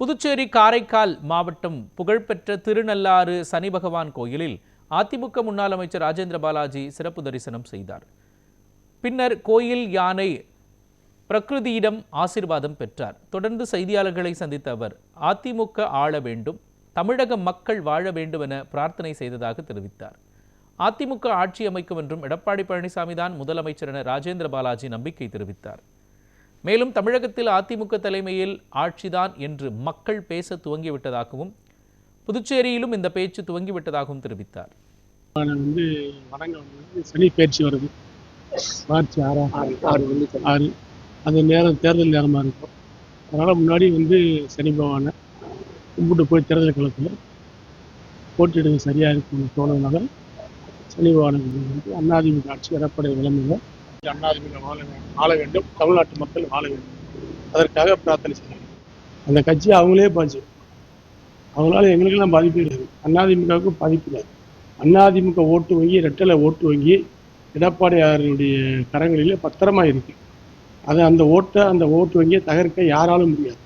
புதுச்சேரி காரைக்கால் மாவட்டம் புகழ்பெற்ற திருநள்ளாறு சனி பகவான் கோயிலில் அதிமுக முன்னாள் அமைச்சர் ராஜேந்திர பாலாஜி சிறப்பு தரிசனம் செய்தார். பின்னர் கோயில் யானை பிரகிருதியிடம் ஆசீர்வாதம் பெற்றார். தொடர்ந்து செய்தியாளர்களை சந்தித்த அவர் அதிமுக ஆள வேண்டும் தமிழக மக்கள் வாழ வேண்டும் என பிரார்த்தனை செய்ததாக தெரிவித்தார். அதிமுக ஆட்சி அமைக்கும் என்றும் எடப்பாடி பழனிசாமி தான் முதலமைச்சர் என ராஜேந்திர பாலாஜி நம்பிக்கை தெரிவித்தார். மேலும் தமிழகத்தில் அதிமுக தலைமையில் ஆட்சிதான் என்று மக்கள் பேச துவங்கிவிட்டதாகவும் புதுச்சேரியிலும் இந்த பேச்சு துவங்கிவிட்டதாகவும் தெரிவித்தார். வந்து சனி பயிற்சி வருது. மார்ச் ஆறாம் ஆறு அது நேரம் தேர்தல் நேரமாக இருக்கும். அதனால் முன்னாடி வந்து சனி பகவானை கும்பிட்டு போய் தேர்தல் காலத்தில் போட்டியிடுறது சரியாக இருக்கும்னு தோணுனால சனி பகவானுக்கு வந்து அண்ணாதிமுக ஆட்சி எடப்பாடி விளம்பரம் அண்ணாதிமுக வாழ வேண்டும் வேண்டும். தமிழ்நாட்டு மக்கள் வாழ வேண்டும். அதற்காக பிரார்த்தனை செய்கிறேன். அந்த கட்சி அவங்களே பாஞ்சு. அவங்களால எங்களுக்கெல்லாம் பாதிப்பு கிடையாது அண்ணாதிமுகவுக்கும் பாதிப்பு கிடையாது அதிமுக ஓட்டு வங்கி ரெட்டலை ஓட்டு வங்கி எடப்பாடியாருடைய கரங்களிலே பத்திரமா இருக்கு. அது அந்த ஓட்டை அந்த ஓட்டு வங்கியை தகர்க்க யாராலும் முடியாது.